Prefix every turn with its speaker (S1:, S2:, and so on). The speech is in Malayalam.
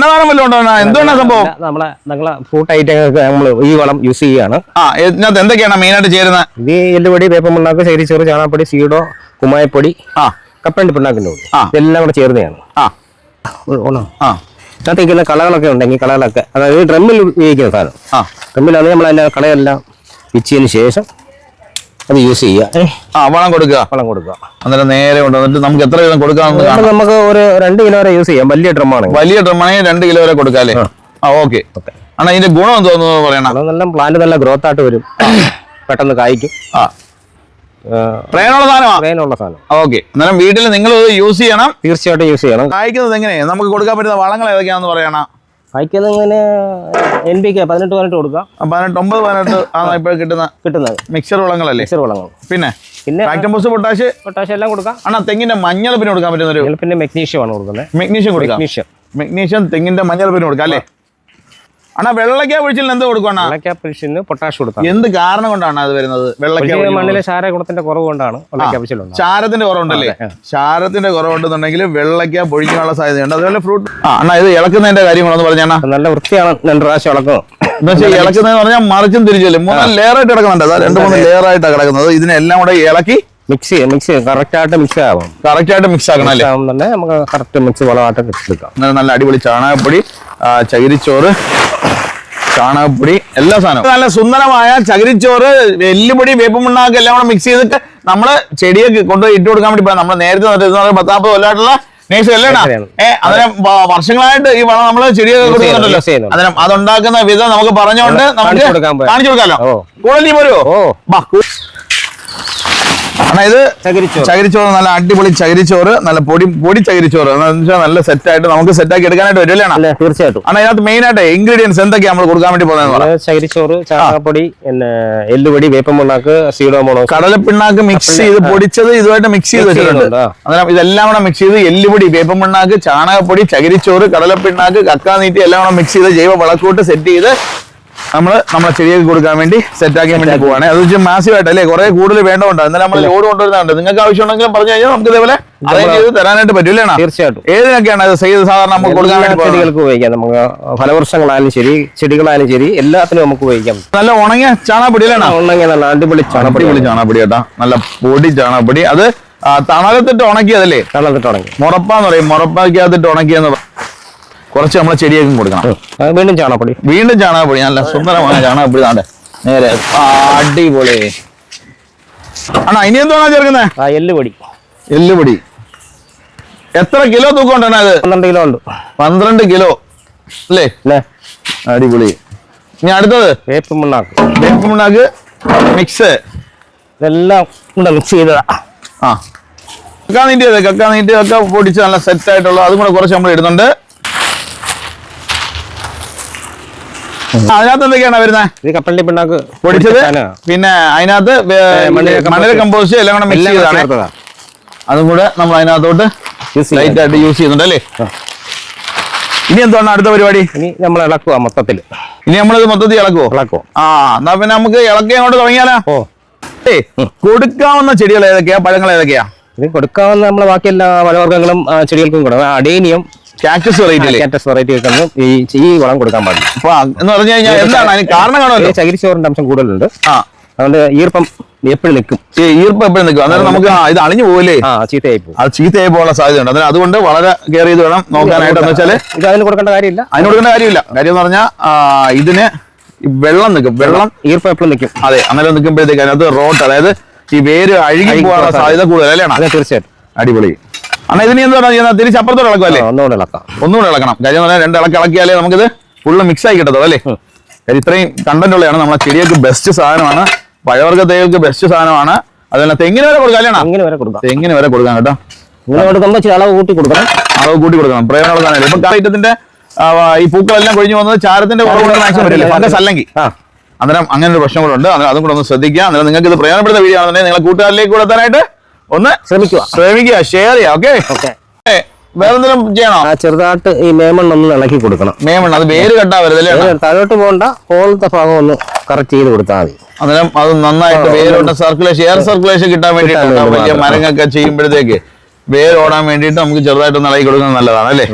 S1: അന്നദാനം വല്ലതും ഉണ്ടോ? എന്താണ് സംഭവം?
S2: നമ്മളെ നമ്മളെ ഫ്രൂട്ട് ഐറ്റങ്ങൾക്ക് നമ്മൾ ഈ വളം യൂസ് ചെയ്യാണ്
S1: ആ ഇതിനകത്ത് എന്തൊക്കെയാണ് മെയിൻ ആയിട്ട് ചേരുന്നത്?
S2: ഇത് എല്ലുപൊടി വേപ്പമുണ്ടാക്ക് ചകിരിച്ചോറ് ചാണാപ്പൊടി സീഡോ കുമ്മായപ്പൊടി
S1: ആ.
S2: കപ്പണ്ടി പിണ്ണാക്കിന്റെ പൊടി.
S1: ആ.
S2: ഇതെല്ലാം കൂടെ ചേർന്നതാണ്.
S1: ആ.
S2: ഓണോ?
S1: ആ.
S2: ഇതിനകത്ത് ഇരിക്കുന്ന കളകളൊക്കെ ഉണ്ടെങ്കിൽ കളകളൊക്കെ. അതായത് ഡ്രമ്മിൽ ഉപയോഗിക്കുന്ന സാധനം.
S1: ആ.
S2: ഡ്രമ്മിലാണ് നമ്മൾ അതിന്റെ കളയെല്ലാം വിച്ചതിന് ശേഷം അത് യൂസ് ചെയ്യുക
S1: ആ വളം കൊടുക്കുക.
S2: വളം കൊടുക്കുക.
S1: അന്നേരം നേരെ കൊണ്ടുവന്നിട്ട് നമുക്ക് എത്ര വീതം കൊടുക്കാമെന്ന് കാണാം.
S2: നമുക്ക് ഒരു രണ്ട് കിലോ വരെ യൂസ് ചെയ്യാം. വലിയ ഡ്രമ്മാണ്
S1: വലിയ ഡ്രമ്മാണെങ്കിൽ രണ്ട് കിലോ വരെ കൊടുക്കാം അല്ലേ? ആ. ഓക്കെ. ആണോ ഇതിന്റെ ഗുണം എന്തോന്നു തോന്നുന്നത്
S2: പറയണം നല്ല പ്ലാന്റ് നല്ല ഗ്രോത്ത് ആയിട്ട് വരും. പെട്ടെന്ന് കായ്ക്കും.
S1: ആ. പ്രയോജനമുള്ള സാധനമാണ്
S2: വേനുള്ള സാധനം.
S1: ഓക്കെ അന്നേരം വീട്ടിൽ നിങ്ങൾ യൂസ് ചെയ്യണം.
S2: തീർച്ചയായിട്ടും യൂസ് ചെയ്യണം.
S1: കായ്ക്കുന്നത് എങ്ങനെയാണ് നമുക്ക് കൊടുക്കാൻ പറ്റുന്ന വളങ്ങൾ ഏതൊക്കെയാണെന്ന് പറയണം?
S2: കായ്ക്കുന്നത് ഇങ്ങനെ എൻ പി കെ പതിനെട്ട് പതിനെട്ട് കൊടുക്കാം.
S1: പതിനെട്ട് ഒമ്പത് പതിനെട്ട് ആണ് ഇപ്പോൾ കിട്ടുന്ന
S2: കിട്ടുന്നത്.
S1: മിക്സർ വളങ്ങളല്ലേ?
S2: മിക്സർ വളങ്ങൾ.
S1: പിന്നെ
S2: പിന്നെ
S1: ഫാക്ടംബോസ് പൊട്ടാഷ്
S2: പൊട്ടാഷ് എല്ലാം കൊടുക്കാം.
S1: അണ്ണാ തെങ്ങിന്റെ പിന്നെ കൊടുക്കാൻ പറ്റുന്ന ഒരു
S2: പിന്നെ മെഗ്നീഷ്യം ആണ് കൊടുക്കുന്നത്.
S1: മെഗ്നീഷ്യം കൊടുക്കാം.
S2: മെഗ്നീഷ്യം
S1: മെഗ്നീഷ്യം തെങ്ങിന്റെ പിന്നെ കൊടുക്കാം അല്ലേ? അണ്ണാ വെള്ളക്ക പൊഴിച്ചിൽ എന്ത് കൊടുക്കണം അണ്ണാ?
S2: വെള്ളക്കാപ്പിച്ചിന് പൊട്ടാഷ് കൊടുക്കാം.
S1: എന്ത് കാരണം കൊണ്ടാണ് അത് വരുന്നത്? വെള്ളയ്ക്ക
S2: മണ്ണിലെ ചാര ഗുണത്തിന്റെ കുറവ് കൊണ്ടാണ്
S1: ചാരത്തിന്റെ കുറവുണ്ടല്ലേ? ചാരത്തിന്റെ കുറവുണ്ടെന്നുണ്ടെങ്കിൽ വെള്ളക്ക പൊഴിക്കാനുള്ള സാധ്യതയുണ്ട്. അതുപോലെ ഫ്രൂട്ട് ആ അണ്ണാ ഇത് ഇളക്കുന്നതിന്റെ കാര്യങ്ങളെന്ന് പറഞ്ഞാ
S2: നല്ല വൃത്തിയാണ് രണ്ട് പ്രാവശ്യം
S1: ഇളക്കും. എന്നുവെച്ചാൽ ഇളക്കുന്നതെന്ന് പറഞ്ഞാൽ മറിച്ചും തിരിച്ചല്ലേ മൂന്നാൽ ലെയർ ആയിട്ട് കിടക്കുന്നുണ്ട് അതാ രണ്ട് മൂന്ന് ലെയർ ആയിട്ടാണ് കിടക്കുന്നത്. ഇതിനെല്ലാം കൂടെ ഇളക്കി
S2: മിക്സ് ചെയ്യാം മിക്സ് ചെയ്യാം. കറക്റ്റ് ആയിട്ട് മിക്സ് ആവും.
S1: കറക്റ്റ് ആയിട്ട് മിക്സ് ആക്കണം അല്ലേ?
S2: തന്നെ നമുക്ക് കറക്റ്റ് മിക്സ് വളമായിട്ട് എടുക്കാം
S1: നല്ല അടിപൊളി ചാണകപ്പൊടി ചകിരിച്ചോറ് ചാണകപ്പൊടി എല്ലാ സാധനവും. നല്ല സുന്ദരമായ ചകിരിച്ചോറ് എല്ലുപൊടി വേപ്പുമുണ്ണാക്ക് എല്ലാം കൂടെ മിക്സ് ചെയ്തിട്ട് നമ്മൾ ചെടിയെ കൊണ്ടുപോയി ഇട്ട് കൊടുക്കാൻ വേണ്ടി നമ്മൾ നേരത്തെ പത്താപ്പത് കൊല്ലമായിട്ടുള്ള നേഴ്സ് അല്ലേടാ. ഏഹ് വർഷങ്ങളായിട്ട് ഈ വളം നമ്മൾ ചെടിയൊക്കെ കൊടുക്കുന്നുണ്ടല്ലോ. അതുണ്ടാക്കുന്ന വിധം നമുക്ക് പറഞ്ഞുകൊണ്ട് നമുക്ക്
S2: കാണിച്ചു കൊടുക്കാമല്ലോ.
S1: കൂടുതൽ നീ ഇത്
S2: ചകിരിച്ചോറ്.
S1: നല്ല അടിപൊളി ചകിരിച്ചോറ് നല്ല പൊടി പൊടി ചകിരിച്ചോറ്. നല്ല സെറ്റ് ആയിട്ട് നമുക്ക് സെറ്റ് ആക്കി എടുക്കാനായിട്ട് വരും അല്ലേ
S2: തീർച്ചയായിട്ടും.
S1: ആണ് ഇതിനകത്ത് മെയിൻ ആയിട്ട് ഇൻഗ്രീഡിയൻസ് എന്തൊക്കെയാ നമ്മൾ കൊടുക്കാൻ വേണ്ടി പോകുന്നത്
S2: ചകിരിച്ചോറ് ചാണകപ്പൊടി പിന്നെ എല്ലുപൊടി വേപ്പമുണ്ണാക്ക് സീഡോമോണോ
S1: കടലപ്പിണ്ണാക്ക് മിക്സ് ചെയ്ത് പൊടിച്ചത് ഇതുമായിട്ട് മിക്സ് ചെയ്ത് വെച്ചിട്ടുണ്ട്. അന്നേരം ഇതെല്ലാം കൂടെ മിക്സ് ചെയ്ത് എല്ലുപൊടി വേപ്പമുണ്ണാക്ക് ചാണകപ്പൊടി ചകിരിച്ചോറ് കടലപ്പിണ്ണാക്ക് കക്കാനീറ്റി എല്ലാം കൂടെ മിക്സ് ചെയ്ത് ജൈവ വളക്കൂട്ട് സെറ്റ് ചെയ്ത് നമ്മൾ നമ്മളെ ചെടിയൊക്കെ കൊടുക്കാൻ വേണ്ടി സെറ്റ് ആക്കാൻ വേണ്ടി പോവാണ്. അത് വെച്ചാൽ മാസീവ് ആയിട്ട് അല്ലേ കുറെ കൂടുതൽ വേണ്ടതുണ്ട്. എന്നാലും നമ്മൾ ലോഡ് കൊണ്ടുവരുന്നുണ്ട് നിങ്ങൾക്ക് ആവശ്യമുണ്ടെങ്കിലും പറഞ്ഞു കഴിഞ്ഞാൽ നമുക്ക് ഇതേപോലെ അറേഞ്ച് ചെയ്ത് തരാനായിട്ട് പറ്റില്ലേ
S2: തീർച്ചയായിട്ടും.
S1: ഏതിനൊക്കെയാണ് അത് ചെയ്ത് സാധാരണ നമുക്ക് കൊടുക്കാൻ?
S2: ചെടികൾക്ക് ഉപയോഗിക്കാം. നമുക്ക് ഫലവൃക്ഷങ്ങളായാലും ശരി ചെടികളായാലും ശരി എല്ലാത്തിനും നമുക്ക് ഉപയോഗിക്കാം.
S1: നല്ല ഉണങ്ങിയ ചാണകപ്പൊടി
S2: ഉണങ്ങിയ നല്ല അടിപൊളി ചാണകപ്പൊടി.
S1: അടിപൊളി ചാണകപ്പൊടി കേട്ടാ. നല്ല പൊടി ചാണകപ്പൊടി. അത് തണലത്തിട്ട് ഉണക്കിയതല്ലേ?
S2: ഉണക്കി.
S1: മുറപ്പാന്ന് പറയും. മുറപ്പാക്കകത്തിട്ട് ഉണക്കിയെന്ന് പറ- കുറച്ച് നമ്മളെ ചെടിയേക്കും കൊടുക്കണം.
S2: വീണ്ടും ചാണകപ്പൊടി.
S1: വീണ്ടും ചാണകപ്പൊടി നല്ല സുന്ദരമായ ചാണകപ്പൊടി താണ്ടെ. നേരെ അടിപൊളി. ആണോ ഇനി എന്താണ് ചേർക്കുന്നത്
S2: ആ എല്ലുപൊടി.
S1: എല്ലുപൊടി. എത്ര കിലോ തൂക്കം ഉണ്ടെണ്ണ ഇത്?
S2: പന്ത്രണ്ട് കിലോ ഉണ്ട്.
S1: പന്ത്രണ്ട് കിലോ. അല്ലേ?
S2: അല്ലേ?
S1: അടിപൊളി. ഇനി അടുത്തത്?
S2: വേപ്പ് മുണ്ണാക്ക്.
S1: വേപ്പ് മുണ്ണാക്ക് മിക്സ്.
S2: ഇതെല്ലാം കൂടെ മിക്സ് ചെയ്തതാ.
S1: ആ. കക്കാ നീട്ടിയത് കക്കാ നീട്ടിയതൊക്കെ പൊടിച്ച് നല്ല സെറ്റ് ആയിട്ടുള്ള അതും കൂടെ കുറച്ച് നമ്മൾ ഇടുന്നുണ്ട് ആ, അതിനകത്ത് എന്തൊക്കെയാണ് വരുന്നത്
S2: ഇത് കപ്പലണ്ടി പിണ്ണാക്ക്
S1: പൊടിച്ചത് പിന്നെ അതിനകത്ത്
S2: മണ്ണിര
S1: കമ്പോസ്റ്റ് എല്ലാം കൂടെ മിക്സ് ചെയ്താണ് അതും കൂടെ നമ്മൾ അതിനകത്തോട്ട് ലൈറ്റ് ആയിട്ട് യൂസ് ചെയ്യുന്നുണ്ട് അല്ലേ? ഇനി എന്താണ് അടുത്ത പരിപാടി?
S2: ഇനി നമ്മൾ ഇളക്കുക മൊത്തത്തിൽ.
S1: ഇനി നമ്മളിത് മൊത്തത്തിൽ ഇളക്കുവോ?
S2: ഇളക്കുക
S1: ആ എന്നാ പിന്നെ നമുക്ക് ഇളക്കി അങ്ങോട്ട് തുടങ്ങിയാലോ?
S2: ഓ.
S1: ഏ കൊടുക്കാവുന്ന ചെടികൾ ഏതൊക്കെയാ? പഴങ്ങൾ ഏതൊക്കെയാ?
S2: ഇത് കൊടുക്കാവുന്ന നമ്മളെ ബാക്കി എല്ലാ പഴവർഗങ്ങളും ചെടികൾക്കും കൊടുക്കാം. Adenium
S1: cactus variety
S2: cactus variety ഒക്കെ ഈ ഈ വളം കൊടുക്കാൻ പാടില്ല.
S1: അപ്പൊ എന്ന് പറഞ്ഞു കഴിഞ്ഞാൽ എന്താണ്? അതിന് കാരണം കാണുമല്ലോ
S2: ചകിരിച്ചോറിന്റെ അംശം കൂടുതലുണ്ട്.
S1: ആ.
S2: അതുകൊണ്ട് ഈർപ്പം എപ്പോഴും നിൽക്കും.
S1: ഈർപ്പം എപ്പോഴും നിൽക്കും. അന്നേരം നമുക്ക് ഇത് അളിഞ്ഞു പോകില്ലേ
S2: ചീത്തയായി പോകും
S1: അത് ചീത്തയായി പോകാനുള്ള സാധ്യതയുണ്ട്. അതിന് അതുകൊണ്ട് വളരെ കെയർ ചെയ്ത് വേണം നോക്കാനായിട്ട്. എന്ന് വെച്ചാൽ
S2: ഇത് അതിന് കൊടുക്കേണ്ട കാര്യമില്ല.
S1: അതിന് കൊടുക്കേണ്ട കാര്യമില്ല. കാര്യം എന്ന് പറഞ്ഞാൽ ഇതിന് വെള്ളം നിൽക്കും. വെള്ളം
S2: ഈർപ്പം എപ്പോഴും നിൽക്കും.
S1: അതെ അങ്ങനെ നിൽക്കുമ്പോഴത്തേക്ക് അതിനകത്ത് റോട്ട് അതായത് ഈ വേര് അഴുകി പോകാനുള്ള സാധ്യത കൂടുതൽ അല്ലേ
S2: അതെ തീർച്ചയായിട്ടും.
S1: അടിപൊളി. അണ്ണാ ഇതിന് എന്താ പറയുക തിരിച്ചപ്പുറത്തോട്ട്
S2: ഇളക്കുമല്ലേ ഒന്നുകൂടെ ഇളക്കാം.
S1: ഒന്നുകൂടെ ഇളക്കണം. കാര്യം പറഞ്ഞാൽ രണ്ട് ഇളക്കി ഇളക്കിയാലേ നമുക്കിത് ഫുള്ള് മിക്സ് ആയി കിട്ടത്തുള്ളൂ അല്ലേ. കാര്യം ഇത്രയും കണ്ടന്റ് ഉള്ളതാണ്. നമ്മളെ ചെടികൾക്ക് ബെസ്റ്റ് സാധനമാണ്. പഴവർഗ തേകൾക്ക് ബെസ്റ്റ് സാധനമാണ്. അതുപോലെ തെങ്ങിന് വരെ കൊടുക്കാം?
S2: അങ്ങനെ വരെ കൊടുക്കാം.
S1: തെങ്ങിന് വരെ കൊടുക്കാം കേട്ടോ.
S2: ഇങ്ങനെ കൊടുക്കുമ്പോൾ ചില അളവ് കൂട്ടി കൊടുക്കണം.
S1: അളവ് കൂട്ടി കൊടുക്കണം. പ്രയോജനമുള്ള സാധനം ഇപ്പൊ കാറ്റത്തിന്റെ ഈ പൂക്കളെല്ലാം കൊഴിഞ്ഞു വന്നത് ചാരത്തിന്റെ മാക്സിമം ഫംഗസ് അല്ലെങ്കിൽ. അന്നേരം അങ്ങനെ ഒരു പ്രശ്നം കൂടെ ഉണ്ട്. അതും കൂടെ ഒന്ന് ശ്രദ്ധിക്കുക. അന്നേരം നിങ്ങൾക്ക് ഇത് പ്രയോജനപ്പെടുന്ന വീഡിയോ ആണെന്നുണ്ടെങ്കിൽ നിങ്ങളെ കൂട്ടുകാരിലേക്ക് കൂടെ എത്താനായിട്ട് ഒന്ന്
S2: ശ്രമിക്കുക.
S1: ശ്രമിക്കുക ഷെയർ ചെയ്യാം ഓക്കെ വേറെന്തെങ്കിലും ചെയ്യണോ?
S2: ചെറുതായിട്ട് ഈ മേമണ്ണ ഒന്ന് ഇളക്കി കൊടുക്കണം.
S1: മേമണ്ണ അത് വേര് കെട്ടാ വരുതല്ലേ
S2: അതിന് താഴോട്ട് പോകണ്ട ഹോളത്തെ ഭാഗം ഒന്ന് കറക്റ്റ് ചെയ്ത് കൊടുത്താൽ മതി.
S1: അന്നേരം അത് നന്നായിട്ട് വേരോട്ട് സർക്കുലേഷൻ എയർ സർക്കുലേഷൻ കിട്ടാൻ വേണ്ടിയിട്ടാണ്
S2: വേണ്ടി
S1: വലിയ
S2: മാത്രം.
S1: മരങ്ങൊക്കെ ചെയ്യുമ്പോഴത്തേക്ക് വേരോടാൻ വേണ്ടിയിട്ട് നമുക്ക് ചെറുതായിട്ട് ഒന്ന് ഇളക്കി കൊടുക്കുന്നത് നല്ലതാണ് അല്ലേ?